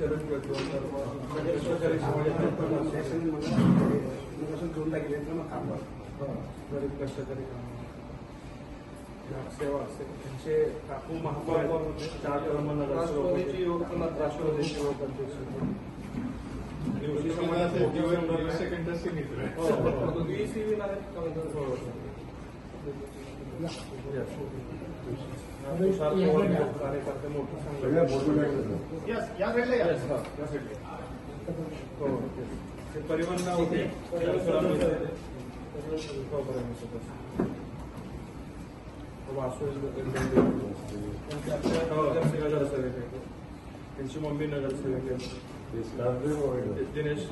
चार टर्म राष्ट्रवादीची युवक राष्ट्रवादीची युवक अध्यक्ष आणि उशी समाजाचे हो, हो, हो. वीस even आहेत का म्हणतात? हो, हो. Yes. तुषार पवार कार्यकर्ते परिवहन होते. हो, त्यांची मम्मी नगरसेवक दिनेश.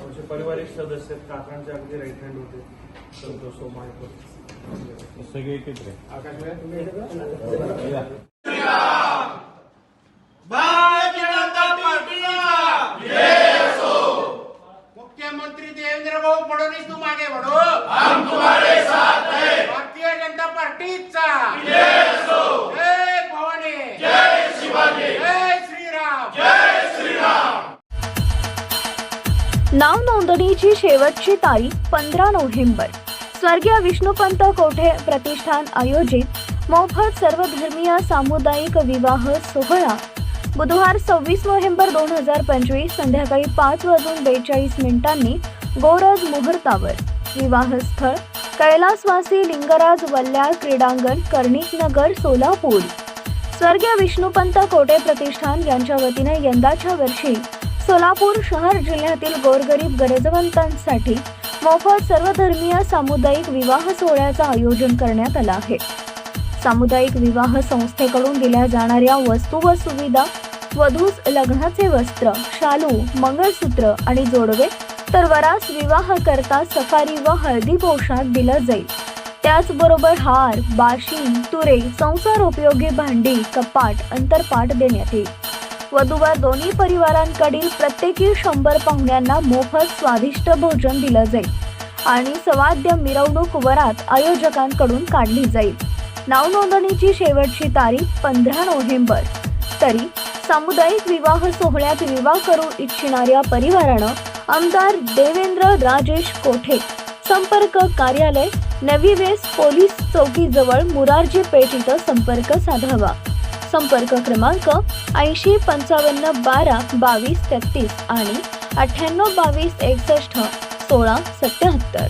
आमचे पारिवारिक सदस्य काकांचे अगदी राईट हँड होते. संतोष सोमायकर सगळे एकत्र भारतीय जनता पार्टीचा मुख्यमंत्री देवेंद्र भाऊ फडणवीस तू मागे बढ़ो हम तुम्हारे साथ हैं. भारतीय जनता पार्टीचा नाव नोंदणीची शेवटची तारीख पंधरा नोव्हेंबर. स्वर्गीय विष्णुपंत कोठे प्रतिष्ठान आयोजित मोफत सर्वधर्मीय सामुदायिक विवाह सोहळा? बुधवार सव्वीस नोव्हेंबर दोन हजार पंचवीस संध्याकाळी पाच वाजून बेचाळीस मिनिटांनी गोरज मुहूर्तावर. विवाहस्थळ कैलासवासी लिंगराज वल्ल्याळ क्रीडांगण कर्णिकनगर सोलापूर. स्वर्गीय विष्णुपंत कोटे प्रतिष्ठान यांच्या वतीने यंदाच्या वर्षी सोलापूर शहर जिल्ह्यातील गोरगरीब गरजवंतांसाठी मोफत सर्वधर्मीय सामुदायिक विवाह सोहळ्याचं आयोजन करण्यात आलं आहे. सामुदायिक विवाह संस्थेकडून दिल्या जाणाऱ्या वस्तू व सुविधा वधूस लग्नाचे वस्त्र शालू मंगळसूत्र आणि जोडवे तर वरास विवाह करता सफारी व हळदी पोशाख दिला जाईल. त्याचबरोबर हार बाशी तुरे संसार उपयोगी भांडी कपाट अंतरपाट देण्यात येईल. वधूवर दोन्ही परिवारांकडील प्रत्येकी शंभर पाहुण्यांना मोफत स्वादिष्ट भोजन दिलं जाईल. आणि सवाद्य मिरवणूक वरात आयोजकांकडून काढली जाईल. नाव नोंदणीची शेवटची तारीख पंधरा नोव्हेंबर. तरी सामुदायिक विवाह सोहळ्यात विवाह करू इच्छिणाऱ्या परिवारानं आमदार देवेंद्र राजेश कोठे संपर्क कार्यालय नवी वेस पोलीस चौकीजवळ मुरारजी पेठ इथं संपर्क साधावा. संपर्क क्रमांक ऐंशी पंचावन्न बारा बावीस तेहतीस आणि अठ्ठ्याण्णव बावीस एकसष्ट सोळा सत्याहत्तर.